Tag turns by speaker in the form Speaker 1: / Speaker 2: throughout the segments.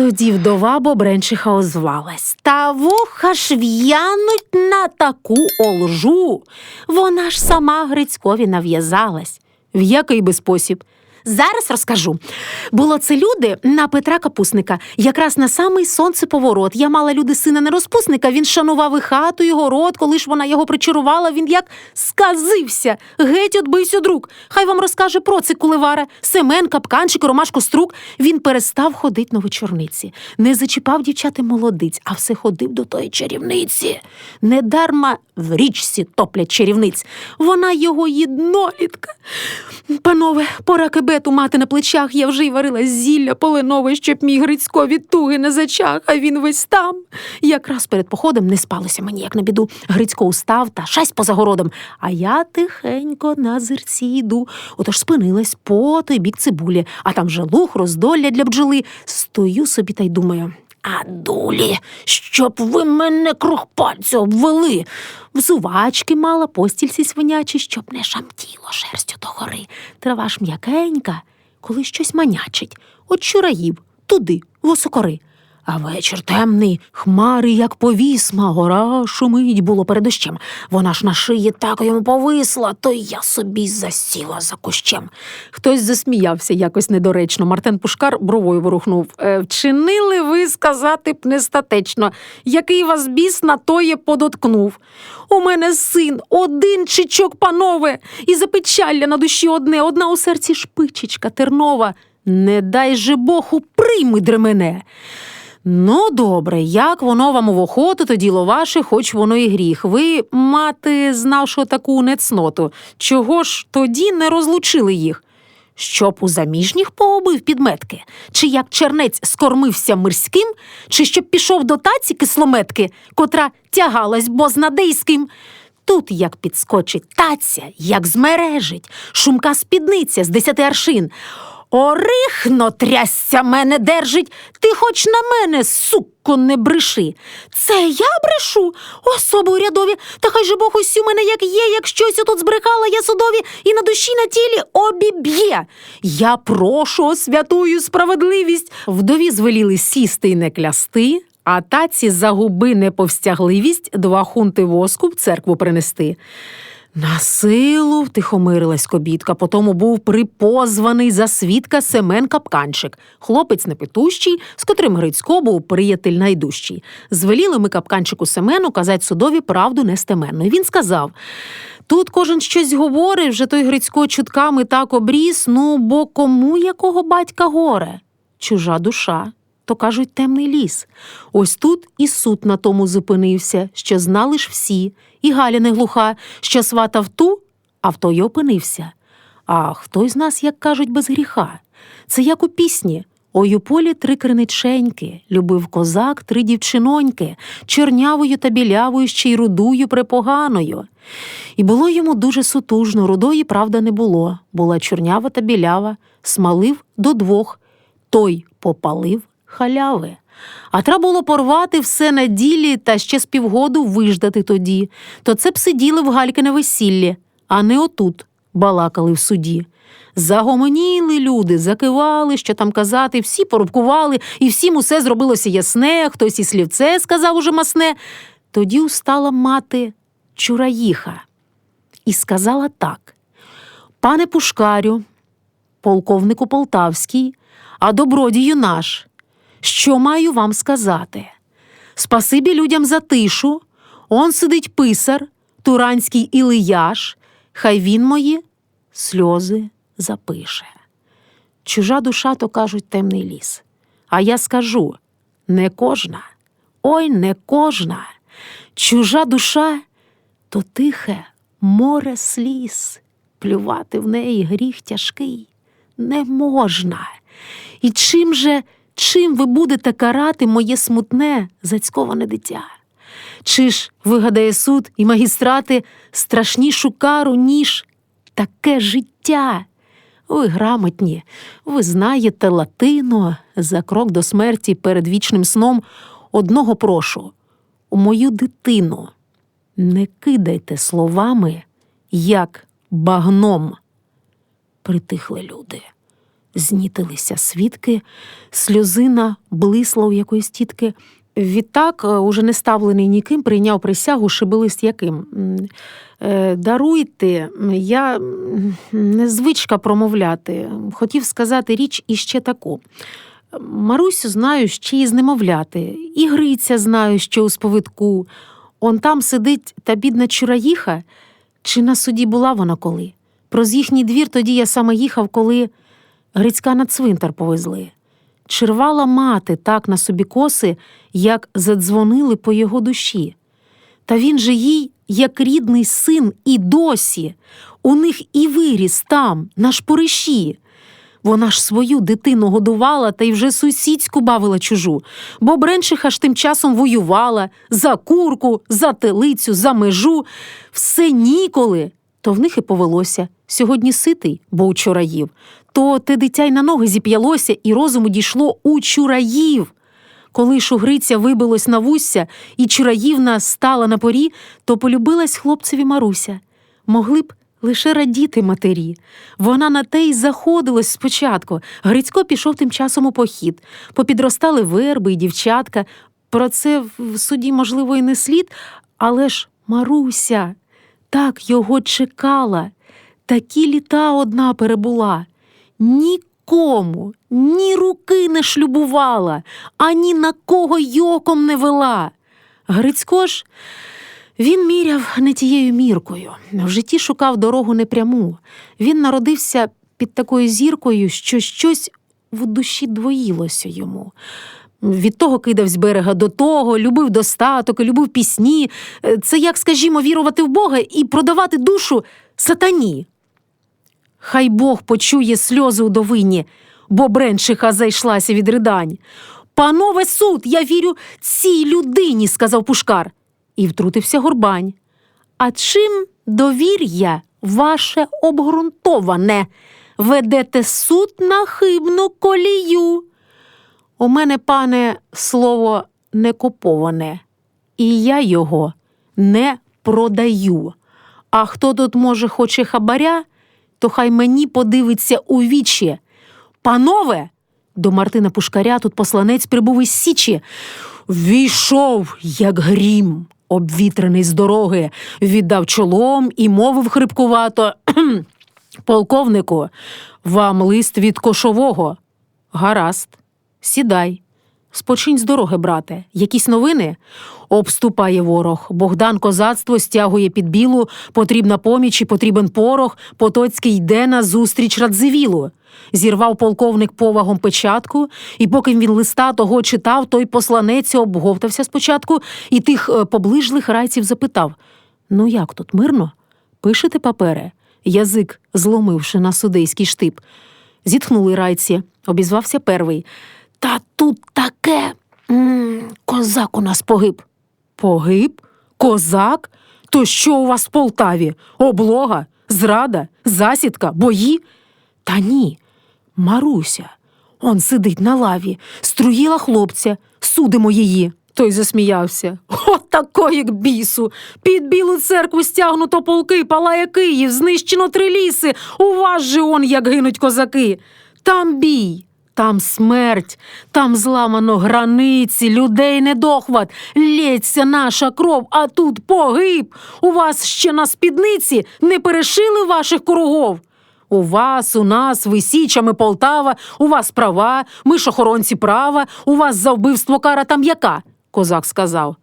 Speaker 1: Тоді вдова Бобренчиха озвалась. Та вуха ж в'януть на таку олжу. Вона ж сама Грицькові нав'язалась. В який би спосіб? Зараз розкажу. Було це люди на Петра Капусника, якраз на самий сонцеповорот. Я мала люди сина не розпусника, він шанував і хату, і город, коли ж вона його причарувала, він як сказився. Геть отбився друг. Хай вам розкаже про це кулевара. Семен, капканчик, Ромашко Струк. Він перестав ходить на вечорниці. Не зачіпав дівчати молодиць, а все ходив до тої чарівниці. Недарма в річці топлять чарівниць. Вона його єднолітка. Панове, пора кебету мати на плечах. Я вже й варила зілля полинове, щоб мій Грицько від туги не зачах, а він весь там. Якраз перед походом не спалося мені, як на біду. Грицько устав та шасть поза городом. А я тихенько на зерці йду. Отож спинилась по той бік цибулі, а там же луг, роздолля для бджоли. Стою собі та й думаю. А дулі, щоб ви мене круг пальця обвели. Взувачки мала, постільці свинячі, щоб не шамтіло шерстю до гори. Трава ж м'якенька, коли щось манячить. От чураїв, туди, в осокори. А вечір темний, хмари, як повісма, гора шумить було перед дощем. Вона ж на шиї так йому повисла, то я собі засіла за кущем. Хтось засміявся якось недоречно. Мартен Пушкар бровою ворухнув. «Е, Вчинили ви сказати б нестатечно, який вас біс на тоє подоткнув. У мене син, один чичок, панове, і запечалля на душі одне, одна у серці шпичечка тернова. Не дай же Богу, прийми дремене. Ну, добре, як воно вам в охоту, то діло ваше, хоч воно і гріх. Ви, мати, знавши таку нецноту, чого ж тоді не розлучили їх? Щоб у заміжніх пообив підметки, чи як чернець скормився мирським, чи щоб пішов до таці кислометки, котра тягалась бознадейським. Тут як підскочить таця, як змережить, шумка спідниця з десяти аршин. Орихно трясся мене держить, ти хоч на мене, сукко, не бреши. Це я брешу, особи урядові, та хай же Бог усі мене як є, як щось тут збрехала я судові і на душі на тілі обіб'є. Я прошу святую справедливість. Вдові звеліли сісти й не клясти, а таці за губи неповстягливість два хунти воску в церкву принести. На силу втихомирилась кобітка, потому був припозваний за свідка Семен Капканчик, хлопець непитущий, з котрим Грицько був приятель найдужчий. Звеліли ми капканчику Семену казать судові правду нестеменно. І він сказав: тут кожен щось говорить, вже той Грицько чутками так обріс, ну бо кому якого батька горе? Чужа душа. То кажуть, темний ліс. Ось тут і суд на тому зупинився, що знали ж всі, і Галя не глуха, що сватав ту, а в той опинився. А хто з нас, як кажуть, без гріха? Це як у пісні. Ой у полі три криниченьки, любив козак три дівчиноньки, чорнявою та білявою, ще й рудую препоганою. І було йому дуже сутужно, рудої, правда, не було. Була чорнява та білява, смалив до двох, той попалив халяви. А треба було порвати все на ділі та ще з півгоду виждати тоді. То це б сиділи в Галькине весіллі, а не отут балакали в суді. Загомоніли люди, закивали, що там казати, всі порубкували, і всім усе зробилося ясне, хтось і слівце сказав уже масне. Тоді устала мати чураїха і сказала так: Пане Пушкарю, полковнику Полтавський, а добродію наш, що маю вам сказати? Спасибі людям за тишу, он сидить писар, туранський Ілияш, хай він мої сльози запише. Чужа душа, то кажуть, темний ліс. А я скажу не кожна, ой, не кожна. Чужа душа то тихе море сліз, плювати в неї гріх тяжкий не можна. І чим же, чим ви будете карати моє смутне, зацьковане дитя? Чи ж вигадає суд і магістрати страшнішу кару, ніж таке життя? Ви грамотні, ви знаєте латино за крок до смерті перед вічним сном одного прошу мою дитину. Не кидайте словами, як багном. Притихли люди. Знітилися свідки, сльозина блисла у якоїсь тітки. Відтак, е, уже не ставлений ніким, прийняв присягу шибилист яким. Е, Даруйте, я незвичка промовляти. Хотів сказати річ іще таку. Марусю знаю, ще й з немовляти, і Гриця знаю, що у сповитку. Он там сидить та бідна чураїха, чи на суді була вона коли? Проз їхній двір тоді я саме їхав, коли Грицька на цвинтар повезли. Чи рвала мати так на собі коси, як задзвонили по його душі. Та він же їй, як рідний син, і досі. У них і виріс там, на шпориші. Вона ж свою дитину годувала та й вже сусідську бавила чужу, бо Бренчиха ж тим часом воювала за курку, за телицю, за межу. Все ніколи. То в них і повелося. Сьогодні ситий, бо у чураїв. То те дитя й на ноги зіп'ялося, і розуму дійшло у чураїв. Коли шугриця вибилось на вусся, і чураївна стала на порі, то полюбилась хлопцеві Маруся. Могли б лише радіти матері. Вона на те й заходилась спочатку. Грицько пішов тим часом у похід. Попідростали верби й дівчатка. Про це в суді, можливо, і не слід, але ж Маруся так його чекала. Такі літа одна перебула. Нікому ні руки не шлюбувала, ані на кого й оком не вела. Грицько ж він міряв не тією міркою. В житті шукав дорогу непряму. Він народився під такою зіркою, що щось в душі двоїлося йому. Від того кидав з берега до того, любив достаток, любив пісні. Е, Це як, скажімо, вірувати в Бога і продавати душу сатані. Хай Бог почує сльози у довині, бо Бренчиха зайшлася від ридань. Панове суд, я вірю цій людині, сказав Пушкар. І втрутився Горбань. А чим довір'я ваше обґрунтоване? Ведете суд на хибну колію. У мене, пане, слово не коповане, і я його не продаю. А хто тут, може, хоче хабаря, то хай мені подивиться у вічі. Панове, до Мартина Пушкаря тут посланець прибув із Січі. Війшов, як грім, обвітрений з дороги, віддав чолом і мовив хрипкувато. Полковнику, вам лист від кошового. Гаразд, сідай. Спочинь з дороги, брате. Якісь новини? Обступає ворог. Богдан козацтво стягує під білу, потрібна поміч і потрібен порох. Потоцький йде на зустріч Радзивілу. Зірвав полковник повагом печатку, і поки він листа того читав, той посланець обговтався спочатку і тих е, поближлих райців запитав: Ну як тут, мирно? Пишете папери? Язик зломивши на судейський штип. Зітхнули райці, обізвався первий. Та тут таке м, козак у нас погиб. Погиб? Козак? То що у вас в Полтаві? Облога, зрада, засідка, бої? Та ні, Маруся. Он сидить на лаві, струїла хлопця, судимо її. Той засміявся. От такої к бісу. Під білу церкву стягнуто полки, палає Київ, знищено три ліси. У вас же он, як гинуть козаки. Там бій, там смерть, там зламано границі, людей недохват, лється наша кров, а тут погиб. У вас ще на спідниці не перешили ваших кругов. У вас, у нас, ви Січа, ми Полтава, у вас права, ми ж охоронці права, у вас за вбивство кара там яка? Козак сказав.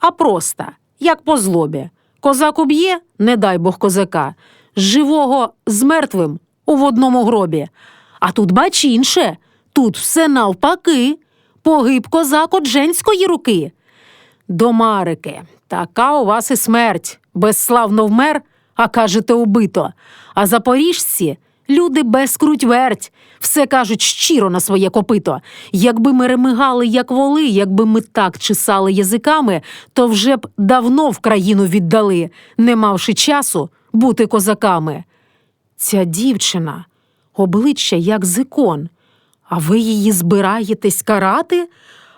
Speaker 1: А просто, як по злобі. Козак уб'є, не дай Бог козака. Живого з мертвим у в одному гробі. А тут бач інше, тут все навпаки. Погиб козак от женської руки. До Марики, така у вас і смерть. Безславно вмер, а кажете, убито. А запоріжці люди без круть-верть, все кажуть щиро на своє копито. Якби ми ремигали, як воли, якби ми так чесали язиками, то вже б давно в країну віддали, не мавши часу бути козаками. Ця дівчина, обличчя як зикон. А ви її збираєтесь карати?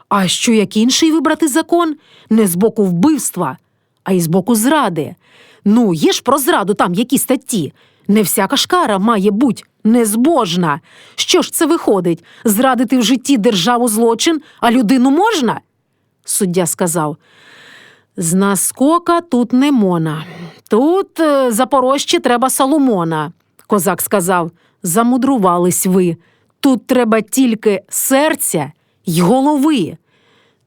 Speaker 1: А що як інший вибрати закон? Не з боку вбивства, а й з боку зради. Ну, є ж про зраду там які статті. Не всяка ж кара має бути Незбожна. Що ж це виходить? Зрадити в житті державу злочин, а людину можна? Суддя сказав. З наскока тут не мона. Тут е, Запорожче треба Соломона. Козак сказав. Замудрувались ви. Тут треба тільки серця й голови.